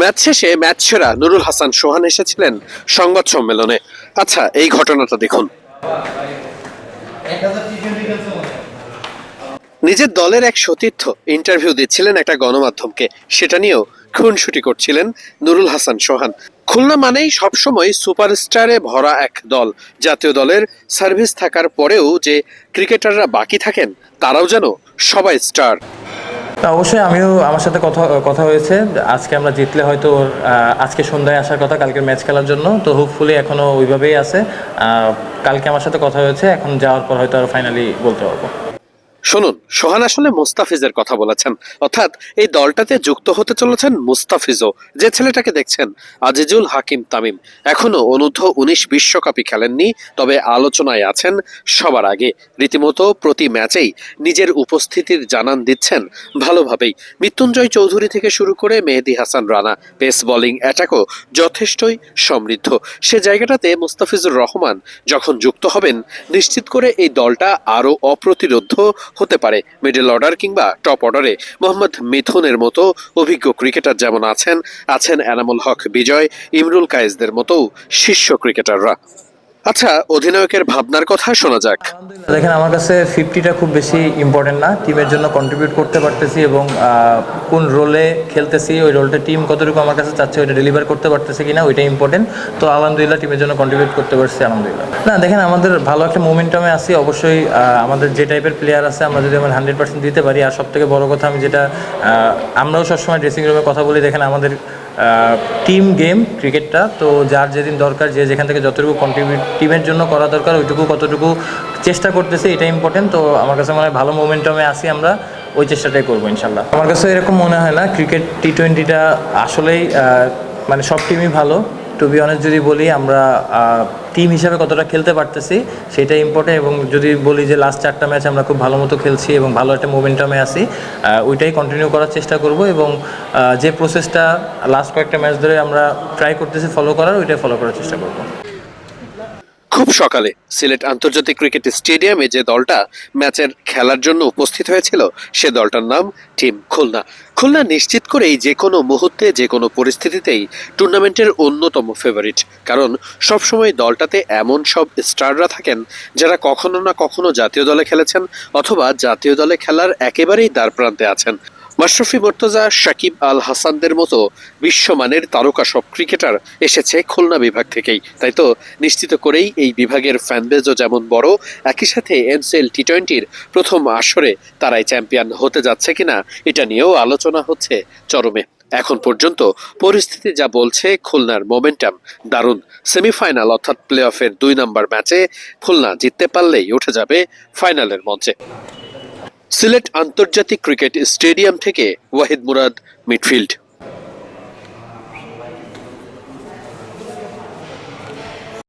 Match শেষে match সেরা নুরুল হাসান সোহান এসেছিলেন সংবাদ সম্মেলনে। আচ্ছা এই ঘটনাটা দেখুন। নিজের দলের এক সতীর্থ ইন্টারভিউ দিচ্ছিলেন একটা গণমাধ্যমকে। সেটা নিয়েও খুনসুটি করছিলেন নুরুল হাসান সোহান। খুলনা মানেই সবসময় সুপারস্টারে ভরা এক দল। জাতীয় দলের সার্ভিস থাকার পরেও যে ক্রিকেটাররা বাকি থাকেন, তারাও যেন সবাই স্টার। অবশ্যই আমিও আমার সাথে কথা কথা হয়েছে। আজকে আমরা জিতলে হয়তো আজকে সন্ধ্যায় আসার কথা, কালকের ম্যাচ খেলার জন্য। তো হোপফুলি এখনও ওইভাবেই আছে। কালকে আমার সাথে কথা হয়েছে। এখন যাওয়ার পর হয়তো আরও ফাইনালি বলতে পারব। শুনুন, সোহান আসলে মুস্তাফিজের কথা বলেছেন। অর্থাৎ এই দলটাতে যুক্ত হতে চলেছেন মুস্তাফিজও, যে ছেলেটাকে দেখছেন, আজিজুল হাকিম তামিম। এখনও অনূর্ধ্ব উনিশ বিশ্বকাপই খেলেননি, তবে আলোচনায় আছেন সবার আগে। রীতিমতো প্রতি ম্যাচেই নিজের উপস্থিতির জানান দিচ্ছেন ভালোভাবেই। মৃত্যুঞ্জয় চৌধুরী থেকে শুরু করে মেহেদি হাসান রানা, পেস বোলিং অ্যাটাকও যথেষ্টই সমৃদ্ধ। সে জায়গাটাতে মুস্তাফিজুর রহমান যখন যুক্ত হবেন, নিশ্চিত করে এই দলটা আরও অপ্রতিরোধ হতে পারে। মিডল অর্ডার কিংবা টপ অর্ডারে মোহাম্মদ মিথুনের মতো অভিজ্ঞ ক্রিকেটার যেমন আছেন আছেন এনামুল হক বিজয়, ইমরুল কায়েসদের মতো শীর্ষ ক্রিকেটাররা। আচ্ছা অধিনায়কের ভাবনার কথা শোনা যাক। দেখেন, আমার কাছে ফিফটিটা খুব বেশি ইম্পর্টেন্ট না। টিমের জন্য কন্ট্রিবিউট করতে পারতেছি এবং কোন রোলে খেলতেছি, ওই রোলটা টিম কতটুকু আমার কাছে চাচ্ছে, ওইটা ডেলিভার করতে পারতেছে কিনা ওইটা ইম্পর্টেন্ট তো আলহামদুলিল্লাহ টিমের জন্য কন্ট্রিবিউট করতে পারছি, আলহামদুলিল্লাহ। না, দেখেন, আমাদের ভালো একটা মোমেন্টামে আছি। অবশ্যই আমাদের যে টাইপের প্লেয়ার আছে, আমরা যদি আমার হান্ড্রেড পার্সেন্ট দিতে পারি। আর সব থেকে বড় কথা আমি যেটা আমরাও সবসময় ড্রেসিং রুমে কথা বলি, দেখেন, আমাদের টিম গেম ক্রিকেটটা তো যার যেদিন দরকার, যে যেখান থেকে যতটুকু কন্ট্রিবিউট টিমের জন্য করা দরকার, ওইটুকু কতটুকু চেষ্টা করতেছে এটা ইম্পর্টেন্ট তো আমার কাছে মনে হয় ভালো মোমেন্টামে আসি আমরা, ওই চেষ্টাটাই করব, ইনশাল্লাহ। আমার কাছে এরকম মনে হয় না ক্রিকেট টি টোয়েন্টিটা আসলেই মানে সব টিমই ভালো। টু বি অনেস্ট যদি বলি আমরা টিম হিসাবে কতটা খেলতে পারতেছি সেটা ইম্পর্টেন্ট এবং যদি বলি যে লাস্ট চারটা ম্যাচ আমরা খুব ভালো মতো খেলছি এবং ভালো একটা মোমেন্টামে আসি ওইটাই কন্টিনিউ করার চেষ্টা করব এবং যে প্রসেসটা লাস্ট কয়েকটা ম্যাচ ধরে আমরা ট্রাই করতেছি ফলো করার, ওইটাই ফলো করার চেষ্টা করব। খুব সকালে সিলেট আন্তর্জাতিক ক্রিকেট স্টেডিয়ামে যে দলটা ম্যাচের খেলার জন্য উপস্থিত হয়েছিল, সে দলটার নাম টিম খুলনা। খুলনা নিশ্চিত করেই যে কোনো মুহূর্তে, যে কোনো পরিস্থিতিতেই টুর্নামেন্টের অন্যতম ফেভারিট কারণ সবসময় দলটাতে এমন সব স্টাররা থাকেন যারা কখনো না কখনো জাতীয় দলে খেলেছেন অথবা জাতীয় দলে খেলার একেবারেই দ্বার প্রান্তে আছেন। মাশরাফি মোর্তজা সাকিব আল হাসানদের মতো বিশ্বমানের তারকা সব ক্রিকেটার এসেছে খুলনা বিভাগ থেকেই। তাই তো, নিশ্চিত করেই এই বিভাগের ফ্যানবেজও যেমন বড়, একই সাথে এনসিএল টি টোয়েন্টির প্রথম আসরে তারাই চ্যাম্পিয়ন হতে যাচ্ছে কিনা, এটা নিয়েও আলোচনা হচ্ছে চরমে। এখন পর্যন্ত পরিস্থিতি যা বলছে, খুলনার মোমেন্টাম দারুণ। সেমিফাইনাল অর্থাৎ প্লে অফের দুই নম্বর ম্যাচে খুলনা জিততে পারলেই উঠে যাবে ফাইনালের মঞ্চে। সিলেট আন্তর্জাতিক ক্রিকেট স্টেডিয়াম থেকে ওয়াহিদ মুরাদ মিডফিল্ড।